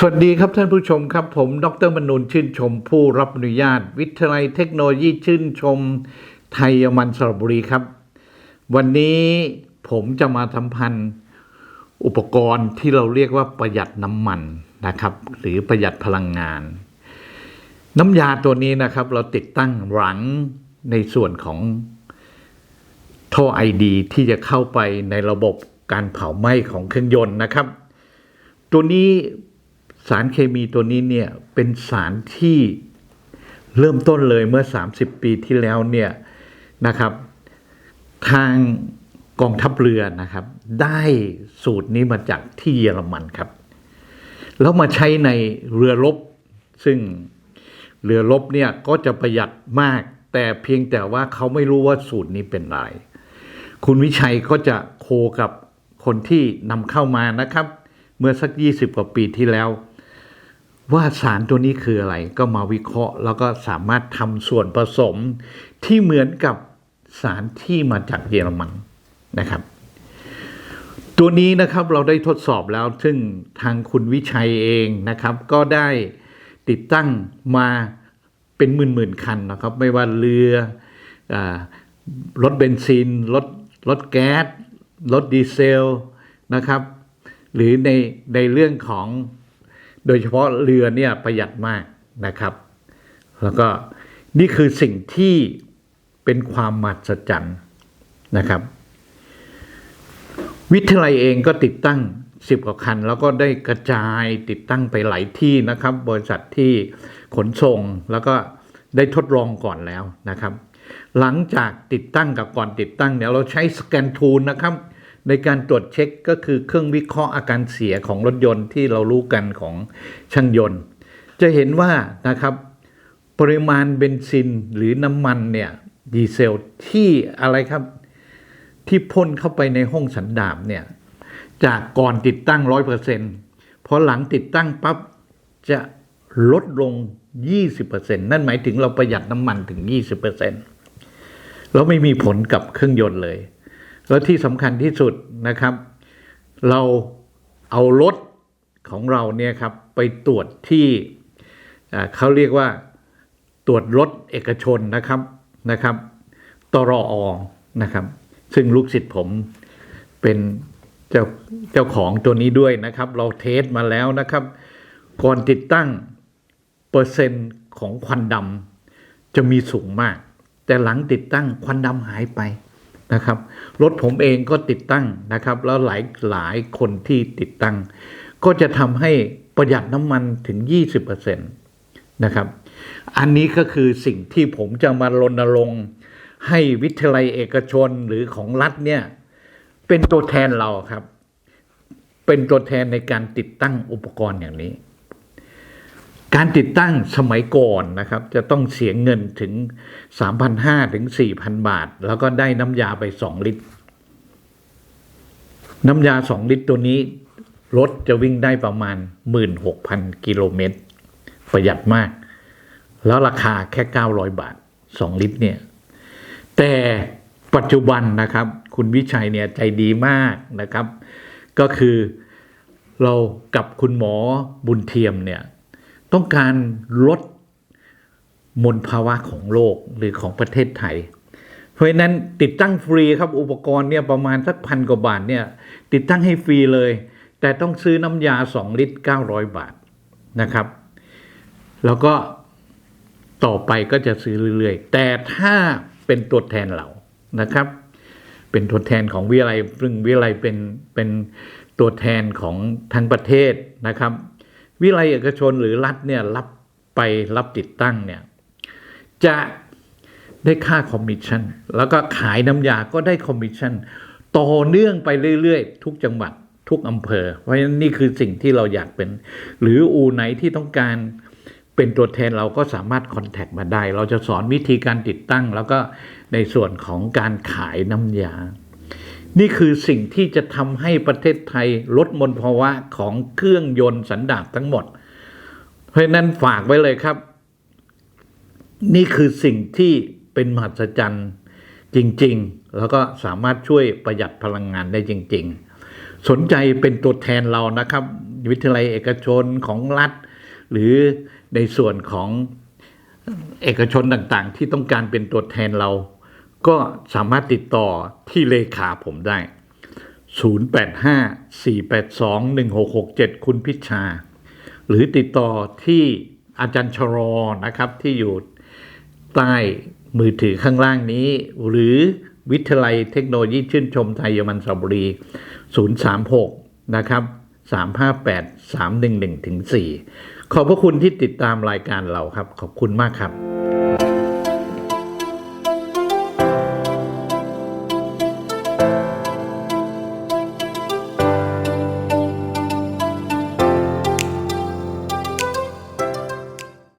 สวัสดีครับท่านผู้ชมครับ ผมดรมนูนชื่นชม ผู้รับอนุญาต วิทยาลัยเทคโนโลยีชื่นชม ไทยมันสระบุรีครับ วันนี้ผมจะมาทำพันธ์อุปกรณ์ที่เราเรียกว่าประหยัดน้ำมันนะครับ หรือประหยัดพลังงาน น้ำยาตัวนี้นะครับ เราติดตั้งหลังในส่วนของท่อไอดีที่จะเข้าไปในระบบการเผาไหม้ของเครื่องยนต์นะครับ ตัวนี้ สารเคมีตัวนี้เนี่ยเป็นสารที่เริ่มต้นเลยเมื่อ 30 ปีที่แล้วเนี่ยนะครับ ทางกองทัพเรือนะครับ ได้สูตรนี้มาจากที่เยอรมันครับ แล้วมาใช้ในเรือรบ ซึ่งเรือรบเนี่ยก็จะประหยัดมาก แต่เพียงแต่ว่าเขาไม่รู้ว่าสูตรนี้เป็นอะไร คุณวิชัยก็จะโคกับคนที่นำเข้ามานะครับ เมื่อสัก 20 กว่าปีที่แล้ว ว่าสารตัวนี้คืออะไร ก็มาวิเคราะห์ แล้วก็สามารถทำส่วนผสมที่เหมือนกับสารที่มาจากเยอรมันนะครับ ตัวนี้นะครับเราได้ทดสอบแล้ว ซึ่งทางคุณวิชัยเองนะครับ ก็ได้ติดตั้งมาเป็นหมื่นๆคันนะครับ ไม่ว่าเรืออรถเบนซินรถรถแก๊สรถดีเซลนะครับ หรือในในเรื่องของ โดยเฉพาะเรือเนี่ยประหยัดมากนะครับ แล้วก็นี่คือสิ่งที่เป็นความมหัศจรรย์นะครับ วิทยาลัยเองก็ติดตั้งสิบกว่าคัน แล้วก็ได้กระจายติดตั้งไปหลายที่นะครับ บริษัทที่ขนส่งแล้วก็ได้ทดลองก่อนแล้วนะครับ หลังจากติดตั้งกับก่อนติดตั้งเนี่ยเราใช้สแกนทูลนะครับ ในการตรวจเช็คก็คือเครื่องวิเคราะห์อาการเสียของรถยนต์ที่เรารู้กันของช่างยนต์ จะเห็นว่านะครับปริมาณเบนซินหรือน้ำมันเนี่ยดีเซลที่อะไรครับที่พ่นเข้าไปในห้องสันดาปเนี่ยจากก่อนติดตั้งร้อยเปอร์เซนต์พอหลังติดตั้งปั๊บจะลดลง 20%นั่นหมายถึงเราประหยัดน้ำมันถึง 20%แล้วไม่มีผลกับเครื่องยนต์เลย แล้วที่สำคัญที่สุดนะครับ เราเอารถของเราเนี่ยครับไปตรวจที่เขาเรียกว่าตรวจรถเอกชนนะครับนะครับตรออนะครับ ซึ่งลูกศิษย์ผมเป็นเจ้าเจ้าของตัวนี้ด้วยนะครับ เราเทสมาแล้วนะครับ ก่อนติดตั้งเปอร์เซ็นต์ของควันดำจะมีสูงมาก แต่หลังติดตั้งควันดำหายไป นะครับรถผมเองก็ติดตั้งนะครับ แล้วหลายหลายคนที่ติดตั้ง ก็จะทำให้ประหยัดน้ำมันถึง 20%นะครับ อันนี้ก็คือสิ่งที่ผมจะมารณรงค์ให้วิทยาลัยเอกชนหรือของรัฐเนี่ยเป็นตัวแทนเราครับ เป็นตัวแทนในการติดตั้งอุปกรณ์อย่างนี้ การติดตั้งสมัยก่อนนะครับ จะต้องเสียเงินถึง 3,500 ถึง 4,000 บาท แล้วก็ได้น้ำยาไป 2 ลิตร น้ำยา 2 ลิตรตัวนี้ รถจะวิ่งได้ประมาณ 16,000 กิโลเมตร ประหยัดมาก แล้วราคาแค่ 900 บาท 2 ลิตรเนี่ย แต่ปัจจุบันนะครับ คุณวิชัยเนี่ยใจดีมากนะครับ ก็คือเรากับคุณหมอบุญเทียมเนี่ย ต้องการลดมลภาวะของโลกหรือของประเทศไทย เพราะฉะนั้นติดตั้งฟรีครับอุปกรณ์เนี่ยประมาณสักพันกว่าบาทเนี่ยติดตั้งให้ฟรีเลย แต่ต้องซื้อน้ำยา 2 ลิตร 900 บาทนะครับ แล้วก็ต่อไปก็จะซื้อเรื่อยๆ แต่ถ้าเป็นตัวแทนเรานะครับ เป็นตัวแทนของวิทยาลัยซึ่งวิทยาลัยเป็นเป็นตัวแทนของทั้งประเทศนะครับ วิทยาลัยเอกชนหรือรัฐเนี่ยรับไปรับติดตั้งเนี่ยจะได้ค่าคอมมิชชั่นแล้วก็ขายน้ำยาก็ได้คอมมิชชั่นต่อเนื่องไปเรื่อยๆ ทุกจังหวัดทุกอำเภอ เพราะฉะนั้นนี่คือสิ่งที่เราอยากเป็น หรืออูไหนที่ต้องการเป็นตัวแทนเราก็สามารถคอนแทคมาได้ เราจะสอนวิธีการติดตั้ง แล้วก็ในส่วนของการขายน้ำยา นี่คือสิ่งที่จะทำให้ประเทศไทยลดมลภาวะของเครื่องยนต์สันดาปทั้งหมด เพราะนั้นฝากไว้เลยครับ นี่คือสิ่งที่เป็นมหัศจรรย์จริง ๆ แล้วก็สามารถช่วยประหยัดพลังงานได้จริง ๆ สนใจเป็นตัวแทนเรานะครับ วิทยาลัยเอกชนของรัฐ หรือในส่วนของเอกชนต่างๆ ที่ต้องการเป็นตัวแทนเรา ก็สามารถติดต่อที่เลขาผมได้ 0854821667 คุณพิชา หรือติดต่อที่อาจารย์ชรอนะครับที่อยู่ใต้มือถือข้างล่างนี้ หรือวิทยาลัยเทคโนโลยีชื่นชมไทยเยอรมันสบุรี 036 นะครับ 358 311ถึง4ขอบพระคุณที่ติดตามรายการเราครับ ขอบคุณมากครับ